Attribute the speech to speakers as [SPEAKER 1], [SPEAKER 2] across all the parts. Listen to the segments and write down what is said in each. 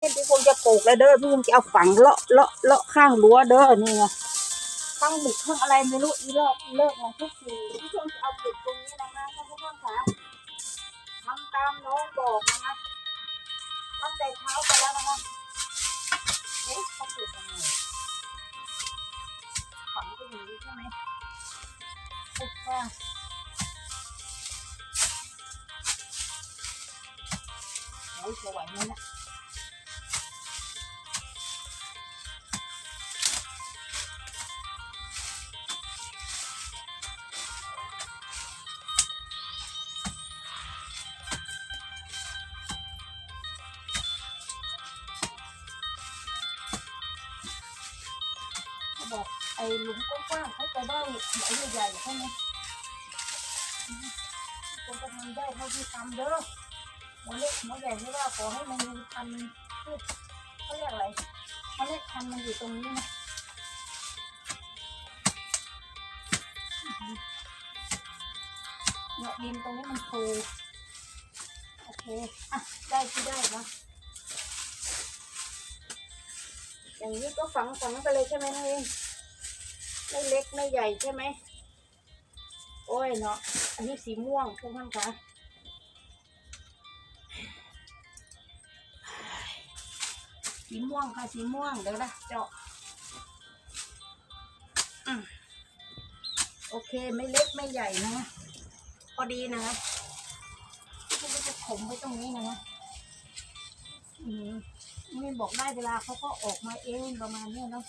[SPEAKER 1] พี่คงจะปลูกแล้วเด้อพี่คงจะเอาฝังเลาะเลาะเลาะข้างรั้วเด้อนี่ไงตั้งบุกข้างอะไรไม่รู้อีเลิกอีเลิกของทุกทีพี่คงจะเอาปลูกตรงนี้นะคะท่านผู้ชมคะทำตามน้องบอกนะคะตั้งแต่เช้าไปแล้วนะคะเอ๊ะเขาปลูกยังไงฝังไปอย่างนี้ใช่ไหมปลูกว่าโอ้ยไหวไหมเนะ จะได้หัวใหญ่ใช่ไหมคงจะทำได้เท่าที่ทำเด้อหัวเล็กหัวใหญ่ไม่ว่าขอให้มันมีพันพืชเขาเรียกอะไรเขาเรียกพันมันอยู่ตรงนี้นะเนี่ยดินตรงนี้มันฟูโอเคอะได้ที่ได้แล้วอย่างนี้ก็ฝังฝังไปเลยใช่ไหมนั่นเอง ไม่เล็กไม่ใหญ่ใช่ไหม โอ้ยเนาะ อันนี้สีม่วงทุกท่านคะสีม่วงค่ะสีม่วงเดี๋ยวนะเจาะอโอเคไม่เล็กไม่ใหญ่นะพอดีนะมันก็จะถมไว้ตรงนี้นะอืมไม่บอกได้เวลาเขาก็ออกมาเองประมาณนี้เนาะ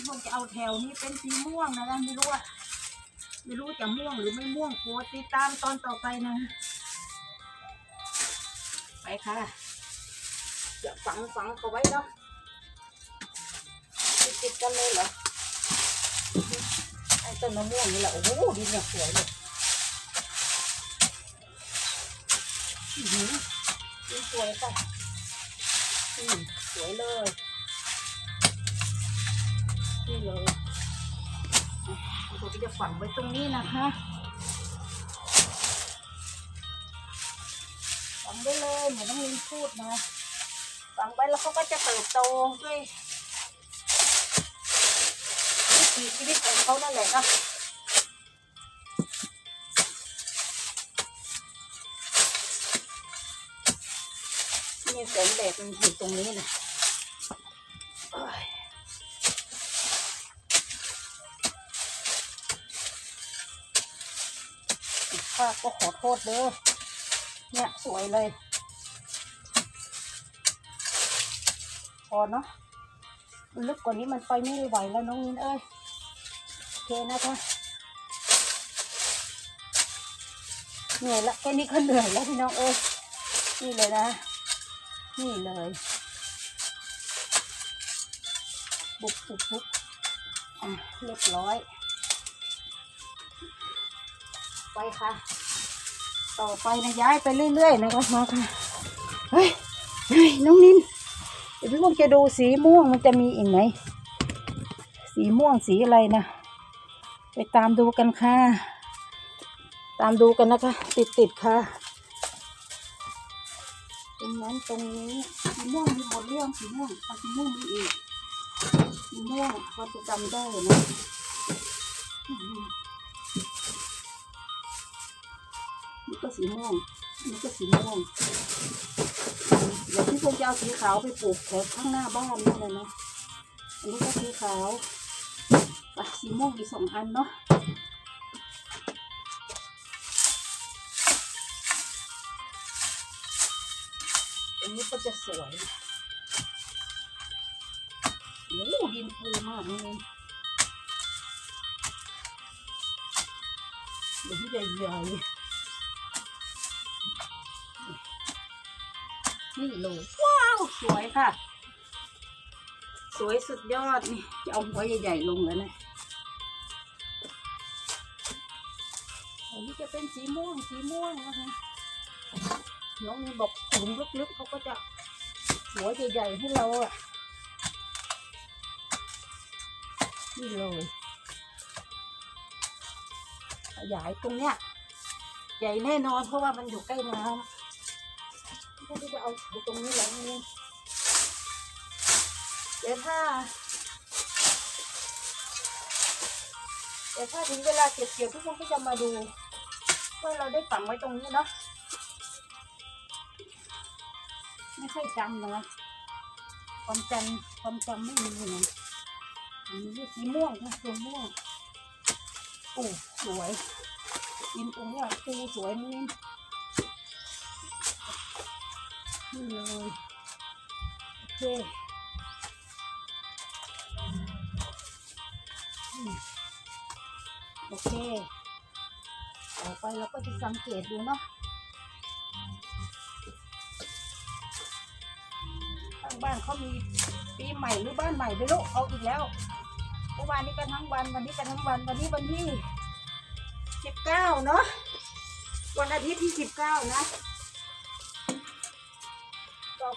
[SPEAKER 1] ที่ผมจะเอาแถวนี้เป็นสีม่วงนะนะไม่รู้ว่าไม่รู้จะม่วงหรือไม่ม่วงโปรดติดตามตอนต่อไปนะ ไปค่ะจะฝังฝังเขาไว้เนาะติดติดกันเลยเหรอไอ้ต้นมะม่วงนี่แหละโอ้โหดินอย่างสวยเลยอือหือดินสวยค่ะอืมสวยเลย เลยเราจะฝังไว้ตรงนี้นะคะฝังได้เลยเหมือนน้องลินพูดนะฝังไว้แล้วเขาก็จะเติบโตด้วยวิถีชีวิตของเขานั่นแหละนะนี่แสงแดดมันอยู่ตรงนี้นะ ก็ขอโทษเด้อเนี่ยสวยเลย พอเนาะลึกกว่านี้มันไปไม่ไหวแล้วน้องนินเอ้ยโอเคนะคะเหนื่อยละแค่นี้ก็เหนื่อยแล้วพี่น้องเอ้ยนี่เลยนะ นี่เลยบุกบุกบุกอะเรียบร้อย ไปค่ะ ต่อไปนะย้ายไปเรื่อยๆนะคะมาค่ะเฮ้ยเฮ้ยน้องนินเดี๋ยวพี่พงจะดูสีม่วงมันจะมีอีกไหมสีม่วงสีอะไรนะไปตามดูกันค่ะ ตามดูกันนะคะ ติดติดๆค่ะ ตรงนั้นตรงนี้สีม่วงมีหมดเรื่องสีม่วงเอาสีม่วงมีอีกสีม่วงพอจะจำได้นะ สีม่วงนี่ก็สีม่วงเดี๋ยวพี่คงจะเอาสีขาวไปปลูกแถวข้างหน้าบ้านนี่เลยนะอันนี้ก็สีขาวอะสีม่วงอีกสองอันเนาะอันนี้ก็จะสวยโอ้โหดินฟูมากเลยหลุมใหญ่ๆ นี่เลย ว้าว สวยค่ะ สวยสุดยอดนี่จะเอาหัวใหญ่ ๆ ลงแล้วนะอันนี้จะเป็นสีม่วงสีม่วงนะคะน้องนี่บอกถุงลึกๆเขาก็จะหัวใหญ่ๆให้เราอะนี่เลยขยายตรงเนี้ยใหญ่แน่นอนเพราะว่ามันอยู่ใกล้น้ำ พื่อที่จะเอาตรงนี้แหละนี่เดี๋ยวถ้าเดี๋ยวถ้าถึงเวลาเก็บเกี่ยวทุกคนก็จะมาดูว่าเราได้ฝังไว้ตรงนี้เนาะไม่ค่อยจำนะความจำความจำไม่มีนะอันนี้สีม่วงค่ะสีม่วงโอ้สวยกินตรงเนี้ยปูสวยนี่ นี่เลยโอเคโอเค ต่อไปเราก็จะสังเกตดูเนาะทางบ้านเขามีปีใหม่หรือบ้านใหม่ไม่รู้เอาอีกแล้วเมื่อวานนี้กันทั้งวัน วันนี้กันทั้งวัน วันนี้วันที่สิบเก้าเนาะ วันอาทิตย์ที่สิบเก้านะ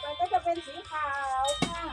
[SPEAKER 1] ไปก็จะเป็นสีขาวค่ะ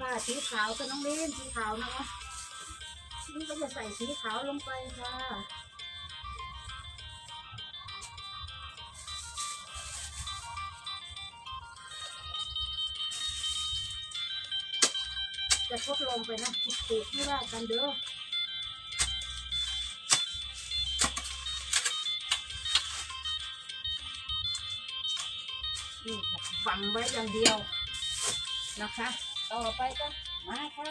[SPEAKER 1] มาค่ะสีขาวก็น้องเล่นสีขาวนะคะนี่ก็จะใส่สีขาวลงไปค่ะจะทดลองไปนะถูกไม่ว่ากันเด้อนี่ค่ะฝังไว้อย่างเดียวนะคะ ต่อไปก็มาค่ะ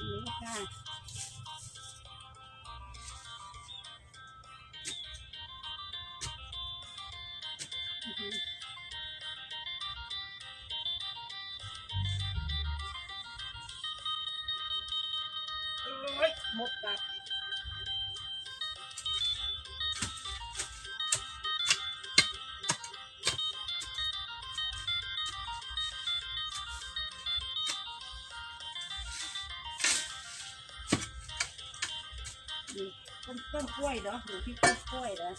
[SPEAKER 1] นี่ค่ะ ต้นต้นกล้วยเหรออยู่ที่ต้นกล้วยเหรอ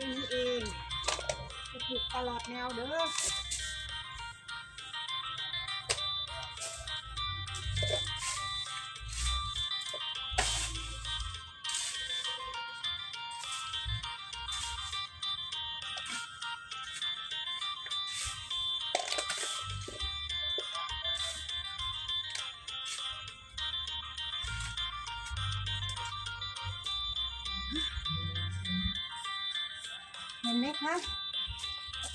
[SPEAKER 1] นี่เองจะปลูกตลอดแนวเด้อ เห็นไหมคะ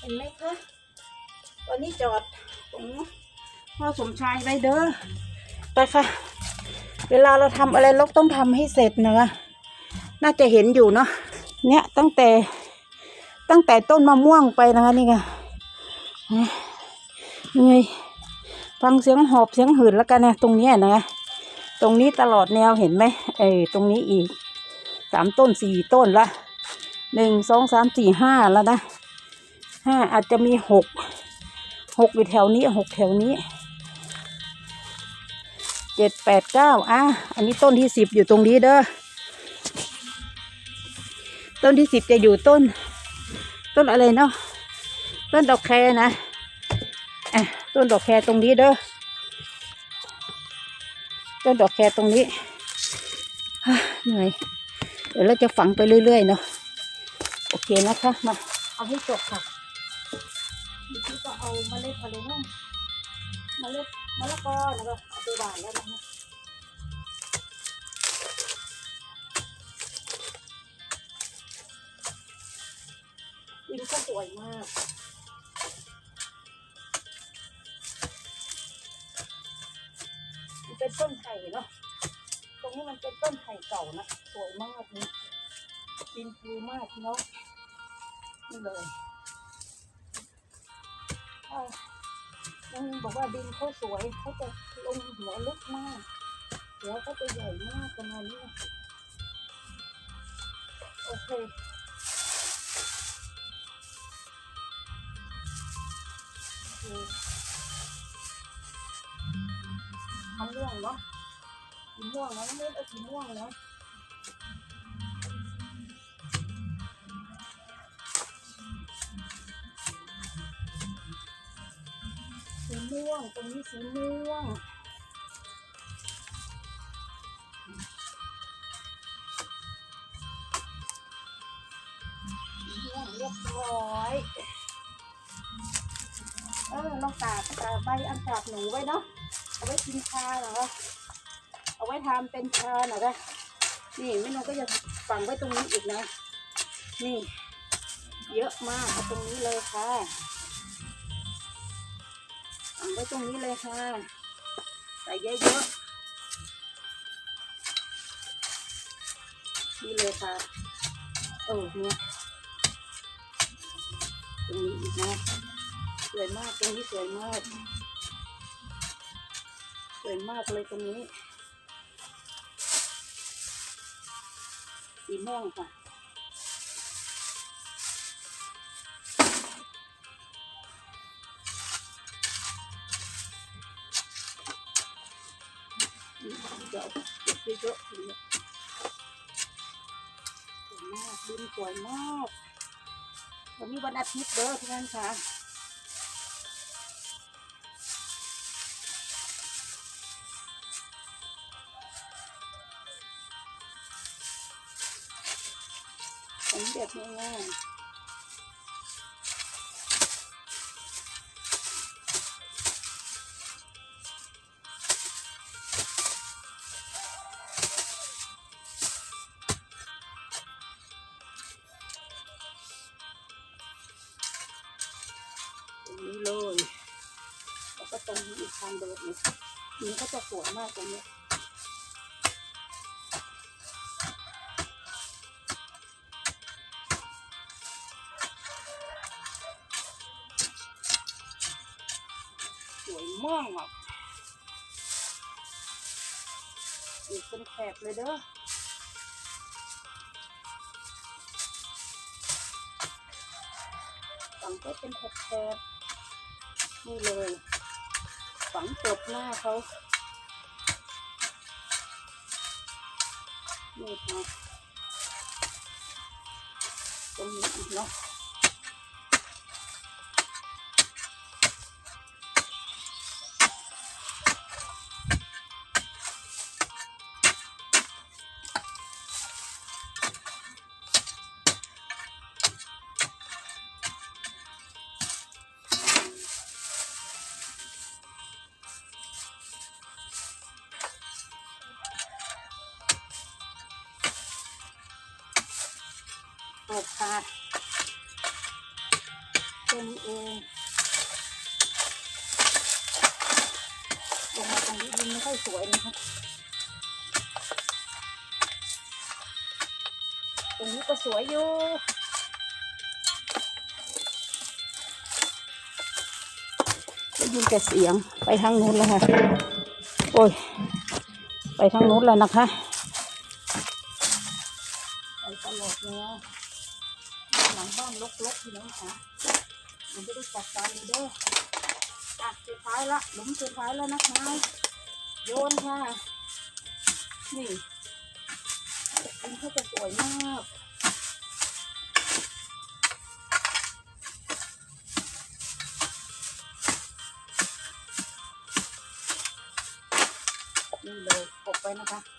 [SPEAKER 1] เห็นไหมคะวันนี้จอดตรงพ่อสมชายไปเด้อ ไปค่ะ เวลาเราทำอะไรเราต้องทำให้เสร็จนะน่าจะเห็นอยู่เนาะ เนี่ยตั้งแต่ตั้งแต่ต้นมะม่วงไปนะคะนี่ไงเหนื่อยฟังเสียงหอบเสียงหืนแล้วกันนะตรงนี้นะตรงนี้ตลอดแนวเห็นไหมเออตรงนี้อีกสามต้นสี่ต้นละ หนึ่งสองสามสี่ห้าแล้วนะห้าอาจจะมีหกหกอยู่แถวนี้หกแถวนี้เจ็ดแปดเก้าอะอันนี้ต้นที่สิบอยู่ตรงนี้เด้อต้นที่สิบจะอยู่ต้น ต้นอะไรเนาะต้นดอกแคนะอะต้นดอกแคตรงนี้เด้อต้นดอกแคตรงนี้เหนื่อยเดี๋ยวเราจะฝังไปเรื่อยๆเนาะ โอเคนะคะมาเอาให้จบค่ะดิฉันก็เอาเมล็ดอะไรนะเมล็ดมะละกอนะคะเอาไปหวานแล้วนะคะดินก็สวยมากมันเป็นต้นไผ่เนาะตรงนี้มันเป็นต้นไผ่เก่านะสวยมากนี่ดินฟูมากพี่น้อ เลยอ้าวน้องบอกว่าดินเขาสวยเขาจะลงหัวลึกมากหัวเขาจะใหญ่มากประมาณนี้โอเคโอเคทำเรื่องเนาะสีม่วงนะน้องเล่นเอาสีม่วงนะ ม่วง ตรงนี้สีม่วง ม่วงเรียบร้อย เออลองตากตากใบอันจากหนูไว้เนาะ เอาไว้กินชาเหรอเอาไว้ทำเป็นชาหน่อยนะนี่แม่นงก็จะฝังไว้ตรงนี้อีกนะ นี่ เยอะมากเอาตรงนี้เลยค่ะ ไว้ตรงนี้เลยค่ะ ใส่เยอะๆ นี่เลยค่ะ เออเนี่ยตรงนี้อีกนะสวยมากตรงนี้สวยมากสวยมากเลยตรงนี้สีม่วงค่ะ เดี๋ยวเก็บเยอะๆทีนี้ยสวยมากดินสวยมากวันนี้วันอาทิตย์เด้อทุกท่านค่ะผมแบบง่ายๆ วยมากตรงนี้สวยมากอะอยู่เป็นแถบเลยเด้อฝังก็เป็นแถบแถบนี่เลยฝังจบหน้าเขา เนาะ ดค่ะแค่นี้เองลงมาตรงนี้ดินไม่ค่อยสวยเลยค่ะตรงนี้ก็สวยอยู่ยินแต่เสียงไปทางนู้นแล้วค่ะ โอ้ย ไปทางนู้นแล้วนะคะ บ้านลกๆพี่น้องค่ะมันจะได้จัดการเลยเด้ออะสุดท้ายละหลุมสุดท้ายแล้วนะคะโยนค่ะ นี่อันนี้เขาจะสวยมากนี่เลยกบไปนะคะ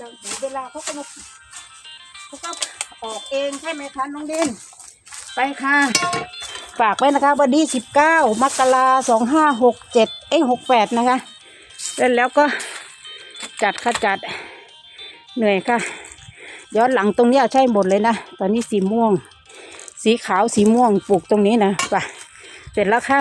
[SPEAKER 1] เดี๋ยวเวลาเขาก็มาเขาก็ออกเองใช่ไหมคะน้องดินไปค่ะ ฝากไว้นะคะวันที่สิบเก้ามกราสองห้าหกเจ็ดเอ้หกแปดนะคะแล้วแล้วก็จัดค่ะจัดเหนื่อยค่ะ ย้อนหลังตรงเนี้ยใช่หมดเลยนะ ตอนนี้สีม่วง สีขาวสีม่วงปลูกตรงนี้นะไปเสร็จแล้วค่ะ